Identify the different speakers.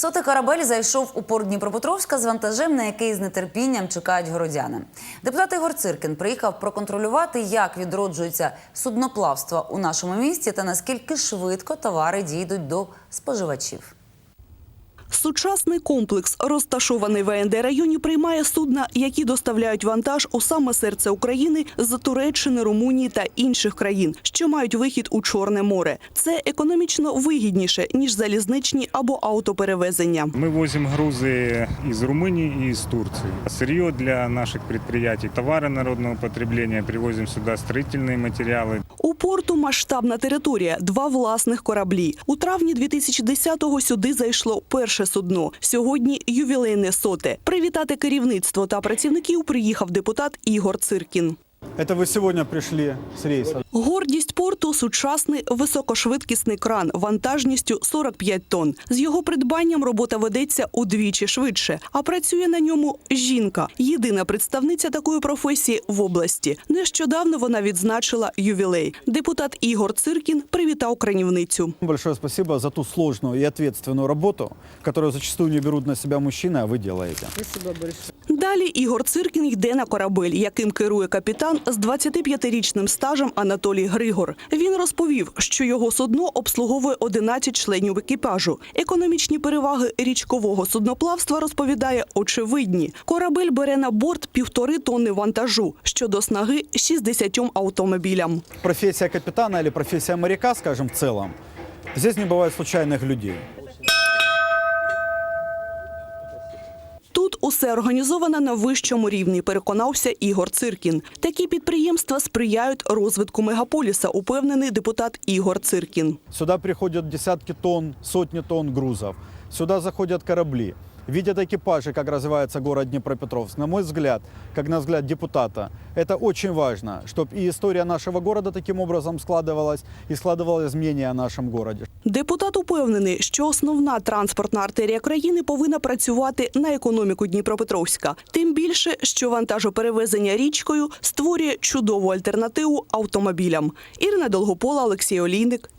Speaker 1: Сотий корабель зайшов у порт Дніпропетровська з вантажем, на який з нетерпінням чекають городяни. Депутат Ігор Циркін приїхав проконтролювати, як відроджується судноплавство у нашому місті та наскільки швидко товари дійдуть до споживачів.
Speaker 2: Сучасний комплекс, розташований в АНД районі, приймає судна, які доставляють вантаж у саме серце України з Туреччини, Румунії та інших країн, що мають вихід у Чорне море. Це економічно вигідніше ніж залізничні або автоперевезення.
Speaker 3: Мы возим грузы из Румынии и из Турции. Сырье для наших предприятий, товары народного потребления, привозим сюда строительные материалы.
Speaker 2: Порту масштабна територія, два власних кораблі. У травні 2010-го сюди зайшло перше судно. Сьогодні ювілейне соте. Привітати керівництво та працівників приїхав депутат Ігор Циркін.
Speaker 4: Это вы сегодня пришли с рейса.
Speaker 2: Гордість порту – сучасний високошвидкісний кран вантажністю 45 тонн. З його придбанням робота ведеться удвічі швидше, а працює на ньому жінка. Єдина представниця такої професії в області. Нещодавно вона відзначила ювілей. Депутат Ігор Циркін привітав кранівницю.
Speaker 4: Большое спасибо за ту сложную и ответственную работу, которую зачастую не берут на себя мужчины, а вы делаете.
Speaker 2: Далі Ігор Циркін йде на корабель, яким керує капітан з 25-річним стажем Анатолій Григор. Він розповів, що його судно обслуговує 11 членів екіпажу. Економічні переваги річкового судноплавства розповідає очевидні. Корабель бере на борт півтори тонни вантажу, що до снаги 60 автомобілям.
Speaker 4: Профессия капитана или профессия моряка, скажем, в целом, здесь не бывает случайных людей.
Speaker 2: Усе організовано на вищому рівні, переконався Ігор Циркін. Такі підприємства сприяють розвитку мегаполіса, упевнений депутат Ігор Циркін.
Speaker 4: Сюди приходять десятки тонн, сотні тонн грузів. Сюди заходять корабли Видят экипажи, как развивается город Днепропетровск. На мой взгляд, как на взгляд депутата, это очень важно, чтобы и история нашего города таким образом складывалась, и складывалось мнение о нашем городе.
Speaker 2: Депутат упевнений, що основна транспортна артерія країни повинна працювати на економіку Дніпропетровська. Тим більше, що вантажоперевезення річкою створює чудову альтернативу автомобілям. Ірина Долгопола, Олексій Олійник,